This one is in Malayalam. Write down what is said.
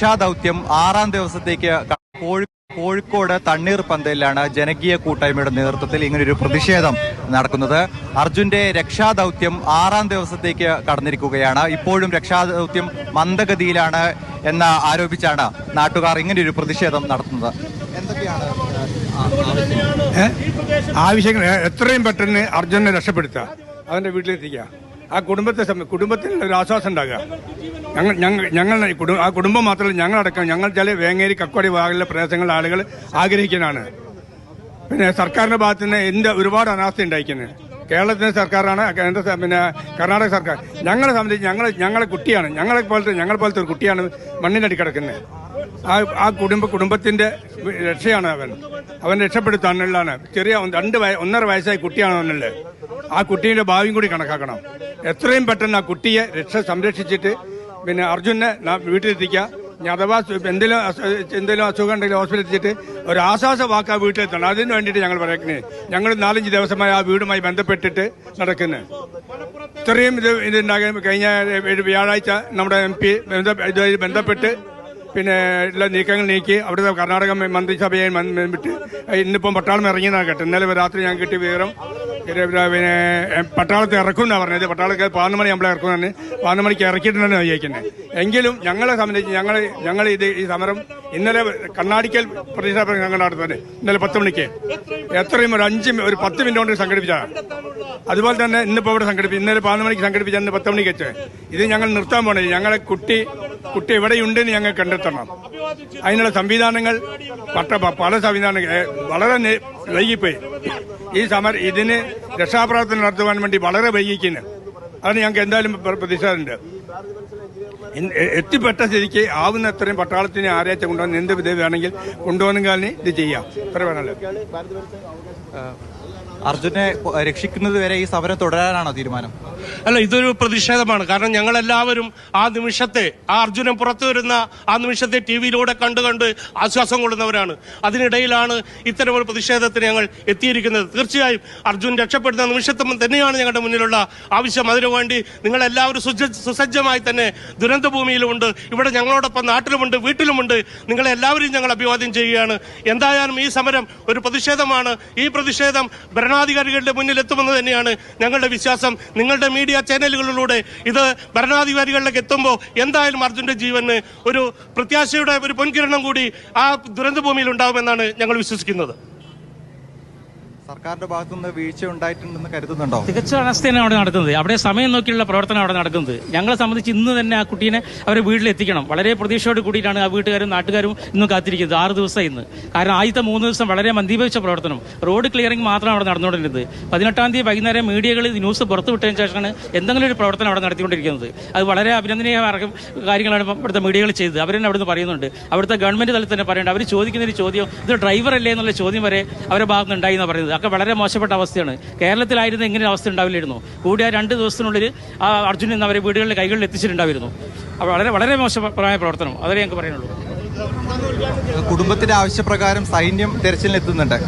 രക്ഷാദൌത്യം ആറാം ദിവസത്തേക്ക് കോഴിക്കോട് തണ്ണീർ പന്തലിലാണ് ജനകീയ കൂട്ടായ്മയുടെ നേതൃത്വത്തിൽ ഇങ്ങനൊരു പ്രതിഷേധം നടക്കുന്നത്. അർജുന്റെ രക്ഷാദൌത്യം ആറാം ദിവസത്തേക്ക് കടന്നിരിക്കുകയാണ്. ഇപ്പോഴും രക്ഷാദൌത്യം മന്ദഗതിയിലാണ് എന്ന് ആരോപിച്ചാണ് നാട്ടുകാർ ഇങ്ങനെയൊരു പ്രതിഷേധം നടത്തുന്നത്. എന്തൊക്കെയാണ്? ആവശ്യങ്ങൾ. എത്രയും പെട്ടെന്ന് അർജുനെ രക്ഷപ്പെടുത്തുക. അവന്റെ വീട്ടിലെത്തിക്കുക. ആ കുടുംബത്തെ കുടുംബത്തിനുള്ള കുടുംബത്തിന് ഒരു ആശ്വാസം ഉണ്ടാകുക. ഞങ്ങൾ ഞങ്ങൾ ഞങ്ങൾ ആ കുടുംബം മാത്രമല്ല ഞങ്ങളടക്കം ഞങ്ങൾ ചില വേങ്ങേരി കക്കോടി ഭാഗങ്ങളിലെ പ്രദേശങ്ങളിലെ ആളുകൾ ആഗ്രഹിക്കുന്നതാണ്. പിന്നെ സർക്കാരിന്റെ ഭാഗത്ത് നിന്ന് എന്ത് ഒരുപാട് അനാസ്ഥ ഉണ്ടായിരിക്കുന്നത് കേരളത്തിന്റെ സർക്കാരാണ് കേന്ദ്ര പിന്നെ കർണാടക സർക്കാർ. ഞങ്ങളെ സംബന്ധിച്ച് ഞങ്ങൾ ഞങ്ങളെ കുട്ടിയാണ്. ഞങ്ങളെ പോലത്തെ ഞങ്ങളെ പോലത്തെ ഒരു കുട്ടിയാണ് മണ്ണിനടി കിടക്കുന്നത്. ആ ആ കുടുംബ കുടുംബത്തിന്റെ രക്ഷയാണ് അവൻ. അവൻ രക്ഷപ്പെടുത്താനുള്ളതാണ് ചെറിയ രണ്ട് വയ ഒന്നര വയസ്സായ കുട്ടിയാണ് അവനുള്ളത്. ആ കുട്ടീന്റെ ഭാവിയും കൂടി കണക്കാക്കണം. എത്രയും പെട്ടെന്ന് ആ കുട്ടിയെ രക്ഷ സംരക്ഷിച്ചിട്ട് പിന്നെ അർജുനെ വീട്ടിലെത്തിക്കുക. ഞാൻ അഥവാ എന്തെങ്കിലും എന്തെങ്കിലും അസുഖം ഉണ്ടെങ്കിൽ ഹോസ്പിറ്റലിൽ എത്തിച്ചിട്ട് ഒരു ആശ്വാസ വാക്ക് വീട്ടിലെത്തണം. അതിന് വേണ്ടിയിട്ട് ഞങ്ങൾ പറയുന്നത്. ഞങ്ങൾ നാലഞ്ച് ദിവസമായി ആ വീടുമായി ബന്ധപ്പെട്ടിട്ട് നടക്കുന്നത് ഇത്രയും ഇത് ഇതുണ്ടാകാൻ കഴിഞ്ഞ വ്യാഴാഴ്ച നമ്മുടെ എം പി ഇതുമായി ബന്ധപ്പെട്ട് പിന്നെ എല്ലാ നീക്കങ്ങൾ നീക്കി അവിടുത്തെ കർണാടക മന്ത്രിസഭയെ വിട്ട് ഇന്നിപ്പം പട്ടാളം ഇറങ്ങിയതാണ് കേട്ടോ ഇന്നലെ രാത്രി ഞാൻ കിട്ടിയ വിവരം പിന്നെ പട്ടാളത്തെ എന്നാ പറഞ്ഞത്. പട്ടാളത്തെ പതിനൊന്ന് മണി നമ്മളെ ഇറക്കും തന്നെ പതിനൊന്ന് മണിക്ക് ഇറക്കിയിട്ടുണ്ടെന്ന് വിചാരിക്കുന്നത് എങ്കിലും ഞങ്ങളെ സംബന്ധിച്ച് ഞങ്ങൾ ഞങ്ങൾ ഇത് ഈ സമരം ഇന്നലെ കണ്ണാടിക്കൽ പ്രതിഷേധം ഞങ്ങൾ നടത്തുന്നത് ഇന്നലെ പത്ത് മണിക്ക്. എത്രയും ഒരു അഞ്ച് ഒരു പത്ത് മിനിറ്റ് കൊണ്ട് സംഘടിപ്പിച്ചതാണ് അതുപോലെ തന്നെ ഇന്നിപ്പോ ഇവിടെ സംഘടിപ്പിച്ചു ഇന്നലെ പതിനൊന്ന് മണിക്ക് സംഘടിപ്പിച്ച ഇന്ന് പത്ത് മണിക്ക് വെച്ച്. ഇത് ഞങ്ങൾ നിർത്താൻ പോണേ. ഞങ്ങളെ കുട്ടി കുട്ടി എവിടെയുണ്ടെന്ന് ഞങ്ങൾ കണ്ടെത്തണം. അതിനുള്ള സംവിധാനങ്ങൾ പട്ട പല സംവിധാനങ്ങൾ വളരെ വൈകിപ്പോയി. ഈ സമര ഇതിന് രക്ഷാപ്രവർത്തനം നടത്തുവാൻ വേണ്ടി വളരെ വൈകിക്കുന്നു. അതിന് ഞങ്ങൾക്ക് എന്തായാലും പ്ര- പ്രതിഷേധമുണ്ട് എത്തിപ്പെട്ട സ്ഥിതിക്ക് ആവുന്ന അത്രയും പട്ടാളത്തിന് ആരാച്ച കൊണ്ടുവന്ന് എന്ത് വിധ വേണമെങ്കിൽ കൊണ്ടുവന്നെങ്കിൽ ഇത് ചെയ്യാം. അത്ര വേണമല്ലോ അർജുനെ രക്ഷിക്കുന്നത് വരെ ഈ സമരം തുടരാനാണോ തീരുമാനം? അല്ല ഇതൊരു പ്രതിഷേധമാണ്. കാരണം ഞങ്ങൾ എല്ലാവരും ആ നിമിഷത്തെ ആ അർജുനൻ പുറത്തു വരുന്ന ആ നിമിഷത്തെ ടി വിയിലൂടെ കണ്ടു കണ്ട് ആശ്വാസം കൊള്ളുന്നവരാണ്. അതിനിടയിലാണ് ഇത്തരമൊരു പ്രതിഷേധത്തിന് ഞങ്ങൾ എത്തിയിരിക്കുന്നത്. തീർച്ചയായും അർജുൻ രക്ഷപ്പെടുന്ന നിമിഷത്തും തന്നെയാണ് ഞങ്ങളുടെ മുന്നിലുള്ള ആവശ്യം. അതിനുവേണ്ടി നിങ്ങളെല്ലാവരും സുജ- സുസജ്ജമായി തന്നെ ദുരന്ത ഭൂമിയിലുമുണ്ട് ഇവിടെ ഞങ്ങളോടൊപ്പം നാട്ടിലുമുണ്ട് വീട്ടിലുമുണ്ട്. നിങ്ങളെ എല്ലാവരെയും ഞങ്ങൾ അഭിവാദ്യം ചെയ്യുകയാണ്. എന്തായാലും ഈ സമരം ഒരു പ്രതിഷേധമാണ്. ഈ പ്രതിഷേധം ഭരണാധികാരികളുടെ മുന്നിൽ എത്തുമെന്ന് തന്നെയാണ് ഞങ്ങളുടെ വിശ്വാസം. നിങ്ങളുടെ മീഡിയ ചാനലുകളിലൂടെ ഇത് ഭരണാധികാരികളിലേക്ക് എത്തുമ്പോൾ എന്തായാലും അർജുന്റെ ജീവന് ഒരു പ്രത്യാശയുടെ ഒരു പൊൻകിരണം കൂടി ആ ദുരന്തഭൂമിയിൽ ഉണ്ടാകുമെന്നാണ് ഞങ്ങൾ വിശ്വസിക്കുന്നത്. സർക്കാരിന്റെ ഭാഗത്തുനിന്ന് വീഴ്ച ഉണ്ടായിട്ടുണ്ടെന്ന് കരുതുന്നുണ്ടോ? തികച്ച തന്നെ അവിടെ നടക്കുന്നത്. അവിടെ സമയം നോക്കിയുള്ള പ്രവർത്തനം അവിടെ നടക്കുന്നത്. ഞങ്ങളെ സംബന്ധിച്ച് ഇന്ന് തന്നെ ആ കുട്ടീനെ അവരെ വീട്ടിലെത്തിക്കണം. വളരെ പ്രതീക്ഷയോട് കൂടിയിട്ടാണ് ആ വീട്ടുകാരും നാട്ടുകാരും ഇന്നും കാത്തിരിക്കുന്നത്. ആറ് ദിവസം ഇന്ന്. കാരണം ആദ്യത്തെ മൂന്ന് ദിവസം വളരെ മന്ദീഭവിച്ച പ്രവർത്തനം. റോഡ് ക്ലിയറിംഗ് മാത്രമാണ് അവിടെ നടന്നുകൊണ്ടിരുന്നത്. പതിനെട്ടാം തീയതി വൈകുന്നേരം മീഡിയകൾ ന്യൂസ് പുറത്തു വിട്ടതിന് ശേഷമാണ് എന്തെങ്കിലും ഒരു പ്രവർത്തനം അവിടെ നടത്തിക്കൊണ്ടിരിക്കുന്നത്. അത് വളരെ അഭിനന്ദനീയമായ കാര്യങ്ങളാണ് ഇവിടുത്തെ മീഡിയകൾ ചെയ്തത്. അവർ തന്നെ അവിടുന്ന് പറയുന്നുണ്ട്. അവിടുത്തെ ഗവൺമെന്റ് തലത്തിൽ തന്നെ പറയുന്നുണ്ട്. അവർ ചോദിക്കുന്ന ഒരു ചോദ്യം ഇത് ഡ്രൈവർ അല്ലേ എന്നുള്ള ചോദ്യം വരെ അവരുടെ ഭാഗത്തുനിന്ന് ഉണ്ടായി എന്നാണ് പറയുന്നത്. ഒക്കെ വളരെ മോശപ്പെട്ട അവസ്ഥയാണ്. കേരളത്തിലായിരുന്നു ഇങ്ങനെ അവസ്ഥ ഉണ്ടാവില്ലായിരുന്നു. കൂടിയ രണ്ട് ദിവസത്തിനുള്ളിൽ ആ അർജുനൻ അവരെ വീടുകളിലെ കൈകളിൽ എത്തിച്ചിട്ടുണ്ടായിരുന്നു. വളരെ വളരെ മോശമായ പ്രവർത്തനം. അതേ ഞങ്ങൾക്ക് പറയാനുള്ളൂ. കുടുംബത്തിന്റെ ആവശ്യപ്രകാരം സൈന്യം തെരച്ചിലിനെത്തുന്നുണ്ട്.